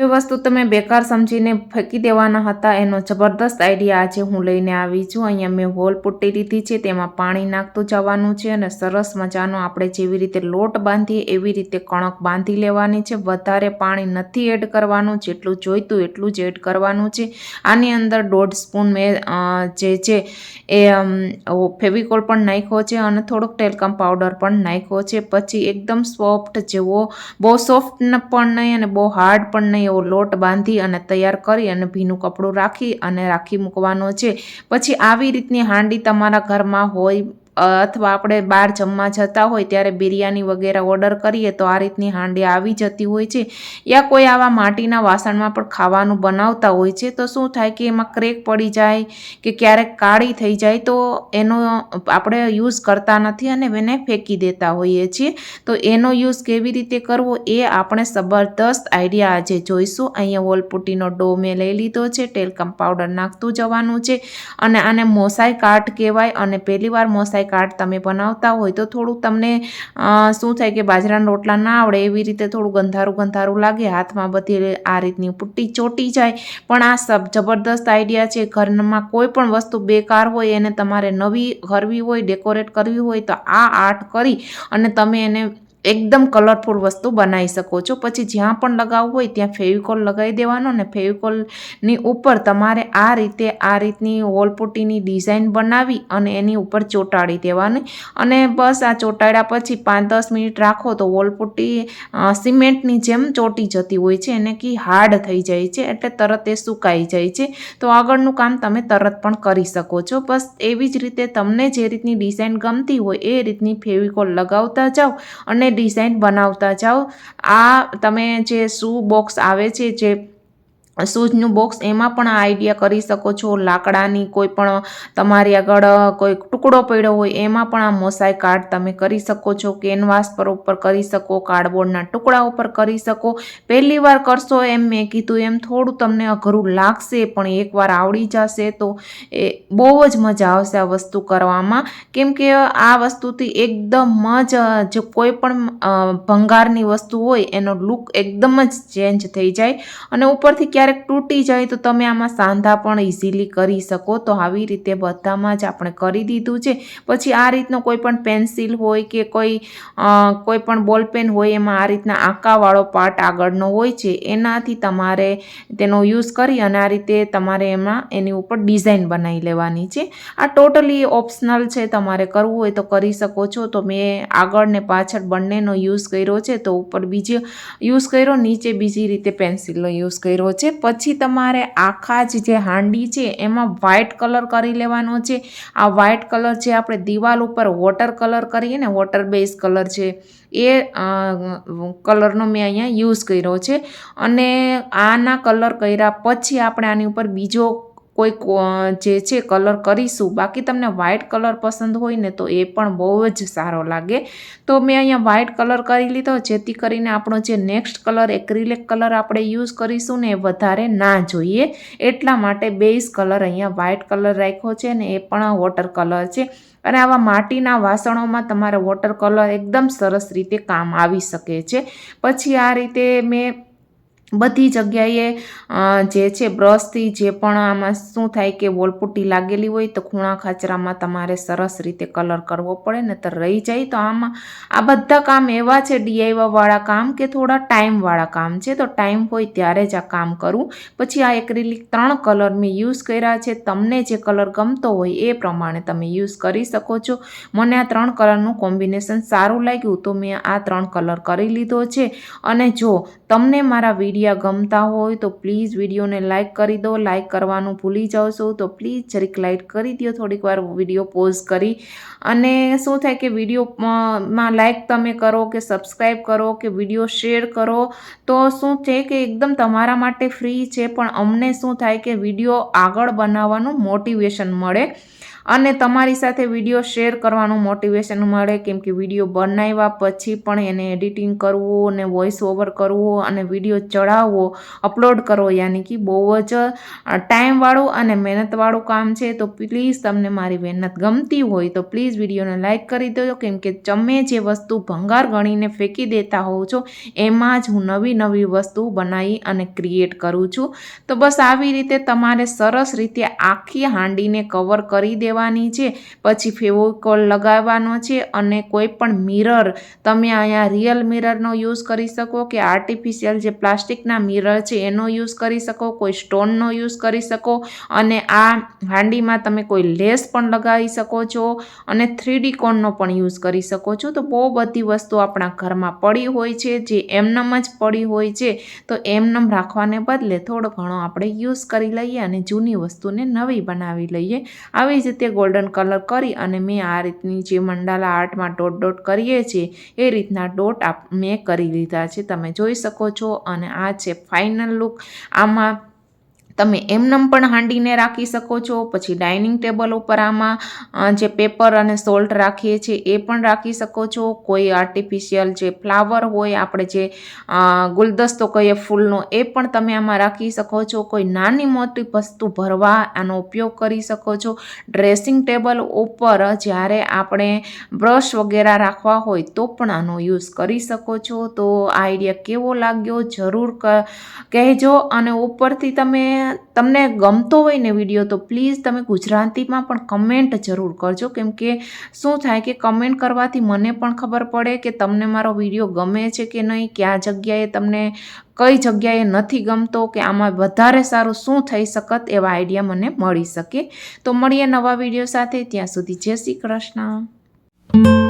એ વસ્તુ તમે બેકાર સમજીને ફેંકી દેવાના હતા, એનો જબરદસ્ત આઈડિયા આજે હું લઈને આવી છું. અહીંયા મેં હોલ પુટ્ટી લીધી છે, તેમાં પાણી નાખતું જવાનું છે અને સરસ મજાનો આપણે જેવી રીતે લોટ બાંધીએ એવી રીતે કણક બાંધી લેવાની છે. વધારે પાણી નથી એડ કરવાનું, જેટલું જોઈતું એટલું જ એડ કરવાનું છે. આની અંદર દોઢ સ્પૂન મેં જે છે એ ફેવિકોલ પણ નાખ્યો છે અને થોડોક ટેલકમ પાવડર પણ નાખ્યો છે. પછી એકદમ સોફ્ટ જેવો, બહુ સોફ્ટ પણ નહીં અને બહુ હાર્ડ પણ નહીં એવો લોટ બાંધી અને તૈયાર કરી અને ભીનું કપડું રાખી અને રાખી મૂકવાનો છે. પછી આવી રીતની હાંડી તમારા ઘરમાં હોય અથવા આપણે બહાર જમવા જતા હોય ત્યારે બિરયાની વગેરે ઓર્ડર કરીએ તો આ રીતની હાંડી આવી જતી હોય છે. યા કોઈ આવા માટીના વાસણમાં પણ ખાવાનું બનાવતા હોય છે. તો શું થાય કે એમાં ક્રેક પડી જાય કે ક્યારેક કાળી થઈ જાય તો એનો આપણે યુઝ કરતા નથી અને એને ફેંકી દેતા હોઈએ છીએ. તો એનો યુઝ કેવી રીતે કરવો એ આપણે જબરદસ્ત આઈડિયા આજે જોઈશું. અહીંયા વોલપુટીનો ડો મેં લઈ લીધો છે, ટેલકમ પાવડર નાખતું જવાનું છે અને આને મોસાઈ કાટ કહેવાય અને પહેલી વાર મોસાઈ કાટ તમે બનાવતા હોય તો થોડુંક તમને શું થાય કે બાજરાના રોટલા ના આવડે એવી રીતે થોડું ગંધારું ગંધારું લાગે, હાથમાં બધી આ રીતની પુટ્ટી ચોટી જાય. પણ આ સબ, જબરદસ્ત આઈડિયા છે, ઘરમાં કોઈ પણ વસ્તુ બેકાર હોય એને તમારે નવી કરવી હોય, ડેકોરેટ કરવી હોય તો આ આર્ટ કરી અને તમે એને એકદમ કલરફુલ વસ્તુ બનાવી શકો છો. પછી જ્યાં પણ લગાવવું હોય ત્યાં ફેવિકોલ લગાવી દેવાનો ને ફેવિકોલની ઉપર તમારે આ રીતે આ રીતની વોલપુટ્ટીની ડિઝાઇન બનાવી અને એની ઉપર ચોંટાડી દેવાની. અને બસ આ ચોંટાડ્યા પછી પાંચ દસ મિનિટ રાખો તો વોલપુટ્ટી સિમેન્ટની જેમ ચોંટી જતી હોય છે. એને કે હાર્ડ થઈ જાય છે એટલે તરત એ સુકાઈ જાય છે. તો આગળનું કામ તમે તરત પણ કરી શકો છો. બસ એવી જ રીતે તમને જે રીતની ડિઝાઇન ગમતી હોય એ રીતની ફેવિકોલ લગાવતા જાઓ અને ડિઝાઇન બનાવતા જાઓ. આ તમે જે શૂ બોક્સ આવે છે જે શૂઝનું બોક્સ એમાં પણ આ આઈડિયા કરી શકો છો. લાકડાની કોઈ પણ તમારી આગળ કોઈ ટુકડો પડ્યો હોય એમાં પણ આ મોસાઈ કાર્ડ તમે કરી શકો છો. કેનવાસ પર ઉપર કરી શકો, કાર્ડબોર્ડના ટુકડા ઉપર કરી શકો. પહેલી વાર કરશો એમ મેં કીધું, એમ થોડું તમને અઘરું લાગશે, પણ એકવાર આવડી જશે તો એ બહુ જ મજા આવશે આ વસ્તુ કરવામાં. કેમ કે આ વસ્તુથી એકદમ જ, જો કોઈ પણ ભંગારની વસ્તુ હોય એનો લુક એકદમ જ ચેન્જ થઈ જાય. અને ઉપરથી ક્યારેક તૂટી જાય તો તમે આમાં સાંધા પણ ઇઝીલી કરી શકો. તો આવી રીતે બધામાં જ આપણે કરી દીધું છે. પછી આ રીતનો કોઈ પણ પેન્સિલ હોય કે કોઈ કોઈ પણ બોલ પેન હોય એમાં આ રીતના આંકાવાળો પાર્ટ આગળનો હોય છે. એનાથી તમારે તેનો યુઝ કરી અને આ રીતે તમારે એમાં એની ઉપર ડિઝાઇન બનાવી લેવાની છે. આ ટોટલી ઓપ્શનલ છે. તમારે કરવું હોય તો કરી શકો છો. તો મેં આગળ ને પાછળ બંનેનો યુઝ કર્યો છે. તો ઉપર બીજો યુઝ કર્યો, નીચે બીજી રીતે પેન્સિલનો યુઝ કર્યો છે. પછી તમારે આખા જ જે હાંડી છે એમાં વ્હાઇટ કલર કરી લેવાનો છે. આ વ્હાઇટ કલર જે આપણે દિવાલ ઉપર વોટર કલર કરીએ ને વોટર બેઝ કલર છે એ કલરનો મેં અહીંયા યુઝ કર્યો છે. અને આના કલર કર્યા પછી આપણે આની ઉપર બીજો કોઈ કો- જે છે કલર કરીશું. બાકી તમને વ્હાઇટ કલર પસંદ હોય ને તો એ પણ બહુ જ સારો લાગે. તો મેં અહીંયા વ્હાઇટ કલર કરી લીધો, જેથી કરીને આપણો જે નેક્સ્ટ કલર, એક્રિલિક કલર આપણે યુઝ કરીશું ને એ વધારે ના જોઈએ. એટલા માટે બેઝ કલર અહીંયા વ્હાઇટ કલર રાખ્યો છે ને એ પણ વોટર કલર છે. અને આવા માટીના વાસણોમાં તમારે વોટર કલર એકદમ સરસ રીતે કામ આવી શકે છે. પછી આ રીતે મેં બધી જગ્યાએ જે છે બ્રશથી જે પણ આમાં શું થાય કે વોલપુટ્ટી લાગેલી હોય તો ખૂણા ખાચરામાં તમારે સરસ રીતે કલર કરવો પડે ને તો રહી જાય તો આમાં. આ બધા કામ એવા છે DIY કામ કે થોડા ટાઈમવાળા કામ છે. તો ટાઈમ હોય ત્યારે જ આ કામ કરવું પછી આ એક્રિલિક ત્રણ કલર મેં યુઝ કર્યા છે. તમને જે કલર ગમતો હોય એ પ્રમાણે તમે યુઝ કરી શકો છો. મને આ ત્રણ કલરનું કોમ્બિનેશન સારું લાગ્યું તો મેં આ ત્રણ કલર કરી લીધો છે. અને જો તમને મારા વીડિયો ગમતા હોય તો પ્લીઝ વિડીયોને લાઇક કરી દો. લાઇક કરવાનું ભૂલી જશો તો પ્લીઝ જરીક લાઇક કરી દો થોડીક વાર વીડિયો પોઝ કરી. અને શું થાય કે વિડીયોમાં લાઇક તમે કરો કે સબસ્ક્રાઈબ કરો કે વીડિયો શેર કરો, તો શું છે કે એકદમ તમારા માટે ફ્રી છે. પણ અમને શું થાય કે વીડિયો આગળ બનાવવાનું મોટિવેશન મળે. અને તમારી સાથે વીડિયો શેર કરવાનું મોટિવેશન મળે, કેમ કે વીડિયો બનાવ્યા પછી પણ એને એડિટિંગ કરવું અને વોઇસ ઓવર કરવો અને વીડિયો ચડાવવો અપલોડ કરવો યાની કે બહુ જ ટાઈમવાળું અને મહેનતવાળું કામ છે. તો પ્લીઝ તમને મારી મહેનત ગમતી હોય તો પ્લીઝ વિડીયોને લાઇક કરી દેજો. કેમ કે તમે જે વસ્તુ ભંગાર ગણીને ફેંકી દેતા હોવ છો, એમાં જ હું નવી નવી વસ્તુ બનાવી અને ક્રિએટ કરું છું. તો બસ આવી રીતે તમારે સરસ રીતે આખી હાંડીને કવર કરી દેવાની છે, પછી ફેવોકોલ લગાવવાનો છે અને કોઈ પણ મિરર તમે અહીંયા રિયલ મિરરનો યુઝ કરી શકો કે આર્ટિફિશિયલ જે પ્લાસ્ટિકના મિરર છે એનો યુઝ કરી શકો, કોઈ સ્ટોનનો યુઝ કરી શકો અને આ હાંડીમાં તમે કોઈ લેસ પણ લગાવી શકો છો અને થ્રીડી કોનનો પણ યુઝ કરી શકો છો. તો બહુ બધી વસ્તુ આપણા ઘરમાં પડી હોય છે, જે એમનેમ જ પડી હોય છે. તો એમનેમ રાખવાને બદલે થોડો ઘણો આપણે યુઝ કરી લઈએ અને જૂની વસ્તુને નવી બનાવી લઈએ. આવી જ રીતે ગોલ્ડન કલર કરી અને મેં આ રીતની જે મંડાલા આર્ટમાં ડોટ ડોટ કરીએ છીએ, એ રીતના ડોટ આપ મેં કરી લીધા છે. તમે જોઈ શકો છો અને આ છે ફાઇનલ લુક આમાં તમે એમનેમ પણ હાંડીને રાખી શકો છો. પછી ડાઇનિંગ ટેબલ ઉપર આમાં જે પેપર અને સોલ્ટ રાખીએ છીએ એ પણ રાખી શકો છો. કોઈ આર્ટિફિશિયલ જે ફ્લાવર હોય, આપણે જે ગુલદસ્તો કહીએ ફૂલનો, એ પણ તમે આમાં રાખી શકો છો. કોઈ નાની મોટી વસ્તુ ભરવા આનો ઉપયોગ કરી શકો છો. ડ્રેસિંગ ટેબલ ઉપર જ્યારે આપણે બ્રશ વગેરે રાખવા હોય તો પણ આનો યુઝ કરી શકો છો. તો આઈડિયા કેવો લાગ્યો? જરૂર કહેજો અને ઉપરથી તમે તમને ગમતો હોય ને વીડિયો, તો પ્લીઝ તમે ગુજરાતીમાં પણ કમેન્ટ જરૂર કરજો. કેમ કે શું થાય કે કમેન્ટ કરવાથી મને પણ ખબર પડે કે તમને મારો વીડિયો ગમે છે કે નહીં, કયા જગ્યાએ તમને કઈ જગ્યાએ નથી ગમતો, કે આમાં વધારે સારું શું થઈ શકત એવા આઈડિયા મને મળી શકે. તો મળીએ નવા વીડિયો સાથે. ત્યાં સુધી જય શ્રી કૃષ્ણ.